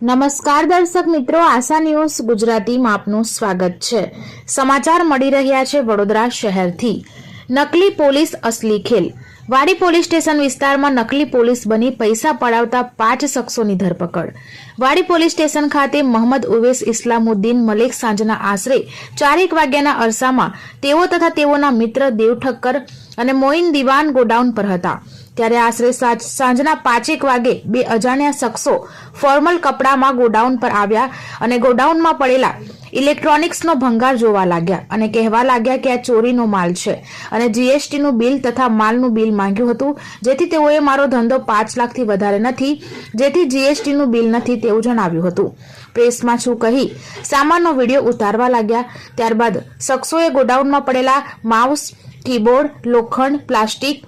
નમસ્કાર દર્શક મિત્રો, આશા ન્યૂઝ ગુજરાતીમાં આપનું સ્વાગત છે. સમાચાર મળી રહ્યા છે વડોદરા શહેરથી. નકલી પોલીસ અસલી ખેલ. વાડી પોલીસ સ્ટેશન વિસ્તારમાં નકલી પોલીસ બની પૈસા પડાવતા પાંચ શખ્સોની ધરપકડ. વાડી પોલીસ સ્ટેશન ખાતે મોહમ્મદ ઉવેસ ઇસ્લામુદ્દીન મલેક સાંજના આશરે ચારેક વાગ્યાના અરસામાં તેઓ તથા તેઓના મિત્ર દેવ ઠક્કર અને મોઇન દિવાન ગોડાઉન પર હતા. ત્યારે આશરે સાંજના પાંચેક વાગે બે અજાણ્યા શખ્સો ફોર્મલ કપડામાં ગોડાઉન પર આવ્યા અને ગોડાઉનમાં પડેલા ઇલેક્ટ્રોનિક્સનો ભંગાર જોવા લાગ્યા અને કહેવા લાગ્યા કે આ ચોરીનો માલ છે અને જીએસટીનું બિલ તથા માલનું બિલ માંગ્યું હતું, જેથી તેઓએ મારો ધંધો પાંચ લાખથી વધારે નથી, જેથી જીએસટીનું બિલ નથી તેવું જણાવ્યું હતું. પ્રેસમાં શું કહી સામાનનો વીડિયો ઉતારવા લાગ્યા, ત્યારબાદ શખ્સોએ ગોડાઉનમાં પડેલા માઉસ, કીબોર્ડ, લોખંડ, પ્લાસ્ટિક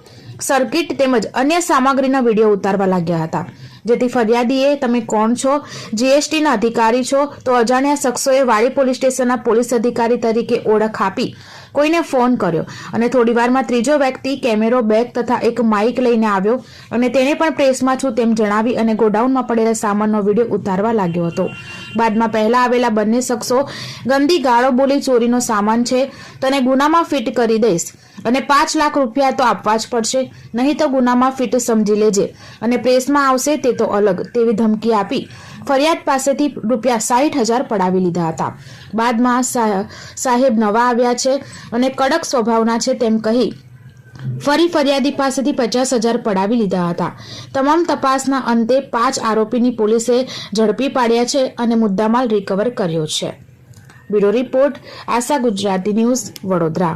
સર્કિટ તેમજ અન્ય સામગ્રીના વીડિયો ઉતારવા લાગ્યા હતા. જેથી ફરિયાદીએ, તમે કોણ છો? જીએસટીના અધિકારી છો? તો અજાણ્યા શખ્સોએ વાડી પોલીસ સ્ટેશનના પોલીસ અધિકારી તરીકે ઓળખ આપી. કોઈને ફોન કર્યો અને થોડી વારમાં ત્રીજો વ્યક્તિ કેમેરો બેગ તથા એક માઇક લઈને આવ્યો અને તેણે પણ પ્રેસમાં છું તેમ જણાવી અને ગોડાઉનમાં પડેલા સામાનનો વીડિયો ઉતારવા લાગ્યો હતો. બાદમાં પહેલા આવેલા બંને શખ્સો, ગંદી ગાળો બોલી ચોરીનો સામાન છે, તને ગુનામાં ફિટ કરી દઈશ. અને પાંચ લાખ રૂપિયા તો આપવા જ પડશે. નહીં તો ગુનામાં ફિટ સમજી લેજે. અને પ્રેસમાં આવશે તે તો અલગ. તેવી ધમકી આપી ફરિયાદ પાસેથી રૂપિયા સાઠ હજાર પડાવી લીધા હતા. બાદમાં સાહેબ નવા આવ્યા છે અને કડક સ્વભાવના છે તેમ કહી ફરી ફરિયાદી પાસેથી પચાસ હજાર પડાવી લીધા હતા. તમામ તપાસના અંતે પાંચ આરોપીની પોલીસે ઝડપી પાડ્યા છે અને મુદ્દામાલ રિકવર કર્યો છે. Bureau report Asha Gujarati news Vadodara.